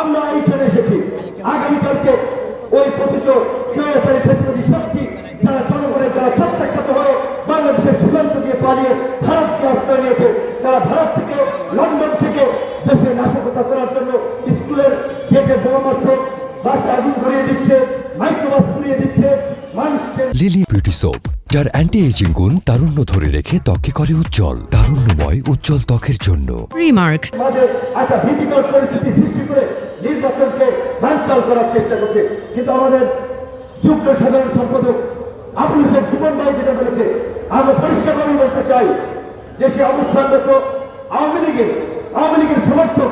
আমরা এইখানে এসেছি। আগামীকালকে ওই প্রকৃত স্বৈরাচারী প্রতিরোধী শক্তি যারা জনগণের দ্বারা প্রত্যাখ্যাত হয়ে বাংলাদেশের সীমান্ত দিয়ে পালিয়ে ভারতকে আশ্রয় নিয়েছে তারা ভারত থেকে লন্ডন থেকে দেশের নাশকতা করার জন্য স্কুলের গেটে বোমা মারছে বাচ্চা আগুন ধরিয়ে দিচ্ছে মাইক্রোবাস পুড়িয়ে দিচ্ছে লিলি বিউটি সোপ যার অ্যান্টি এজিং গুণ তারুণ্য ধরে রেখে ত্বকে করে উজ্জ্বল তারুণ্যময় উজ্জ্বল ত্বকের জন্য। রিমার্ক আমাদের একটা ভীতিকর পরিস্থিতি বানচাল করার চেষ্টা করছে। কিন্তু আমাদের যুগ্ম সাধারণ সম্পাদক আবুল হোসেন জীবন ভাই যেটা বলেছে আমরা পরিষ্কারভাবে বলতে চাই দেশে অবস্থানরত আওয়ামী লীগের আওয়ামী লীগের সমর্থক,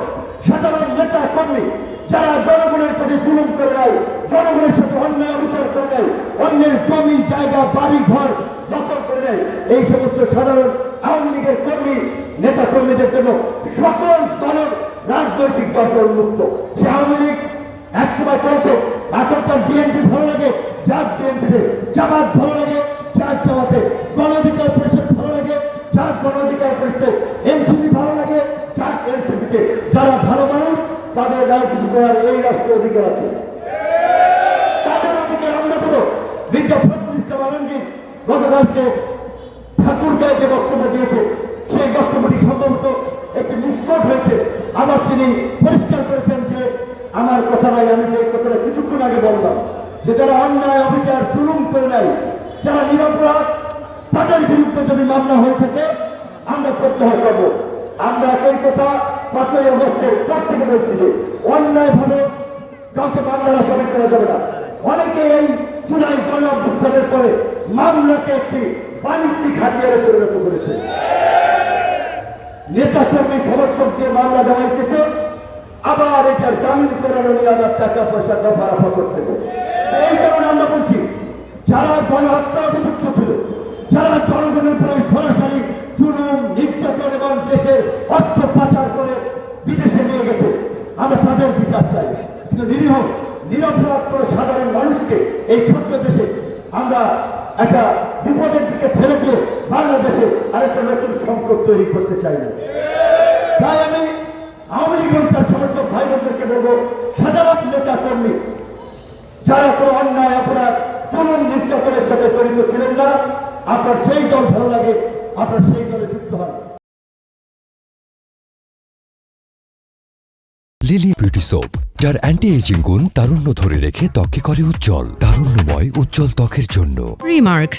সাধারণ নেতা, কর্মী, যারা জনগণের প্রতি জুলুম করে নেয় জনগণের সাথে অন্যায় অবিচার করে নেয় অন্যের জমি, জায়গা, বাড়ি, ঘর দখল করে নেয় এই সমস্ত সাধারণ আওয়ামী লীগের কর্মী, নেতা কর্মীদের জন্য সকল দলের রাজনৈতিক দল উন্মুক্ত সে আওয়ামী লীগ একসময় করেছে এখন তার বিএনপি ভালো লাগে, জাত বিএনপিতে জামাত ভালো লাগে, জাত জামাতে গণ অধিকার পরিষদ ভালো লাগে, জাত গণ অধিকার পরিষদ এনসিপি ভালো লাগে, জাত এনসিপিতে যারা ভালো মানুষ, তাদের রাজনীতি করার এই রাষ্ট্র অধিকার আছে। তাদের অধিকার আমরা দেবো মির্জা ফখরুল ইসলাম আলমগীর গতকালকে যে বক্তব্য দিয়েছে, সেই বক্তব্যটি সম্ভবত একটি মিসপট হয়েছে। আবার তিনি পরিষ্কার করেছেন আমার কথা নাই আমি যে কথাটা কিছুক্ষণ আগে বললাম যে যারা অন্যায়, অবিচার, জুলুম করে নাই যারা নিরপরাধ, তাদের বিরুদ্ধে যদি মামলা হয়ে থাকে, আমরা প্রত্যাহার করব। আমরা একই কথা পাঁচই অগস্টের পর থেকে বলছি যে অন্যায়ভাবে কাউকে মামলার আসামি করা যাবে না। অনেকে এই চুনাই গণ অভ্যুত্থানের পরে মামলাকে একটি বাণিজ্যিক হাতিয়ারে পরিণত করেছে। নেতা কর্মী সমর্থক দিয়ে মামলা দেওয়া আবার এটার জামিন টাকা পয়সা দফা রাফা করতেছে এই কারণে আমরা বলছি, যারা গণহত্যা অভিযুক্ত ছিল, যারা জনগণের উপরে সরাসরি জুলুম, নির্যাতন এবং দেশের অর্থ পাচার করে বিদেশে নিয়ে গেছে, আমরা তাদের বিচার চাই। কিন্তু নিরীহ, নিরপরাধ করে সাধারণ মানুষকে এই ছোট্ট দেশে আমরা একটা বিপদের দিকে ফেলে দিয়ে বাংলাদেশে আরেকটা নতুন সংকট তৈরি করতে চাই না। তাই আমি আওয়ামী লীগ তার সমর্থক ভাই বোনদেরকে বলব সাধারণ নেতা কর্মী যারা কোনো অন্যায় অপরাধ চলন নির্যাতনের সাথে জড়িত ছিলেন না আপনার সেই দল ভালো লাগে আপনার সেই দলে যুক্ত হন লিলি বিউটি সোপ যার অ্যান্টি এজিং গুণ তারুণ্য ধরে রেখে ত্বকে করে উজ্জ্বল তারুণ্যময় উজ্জ্বল ত্বকের জন্য Remark.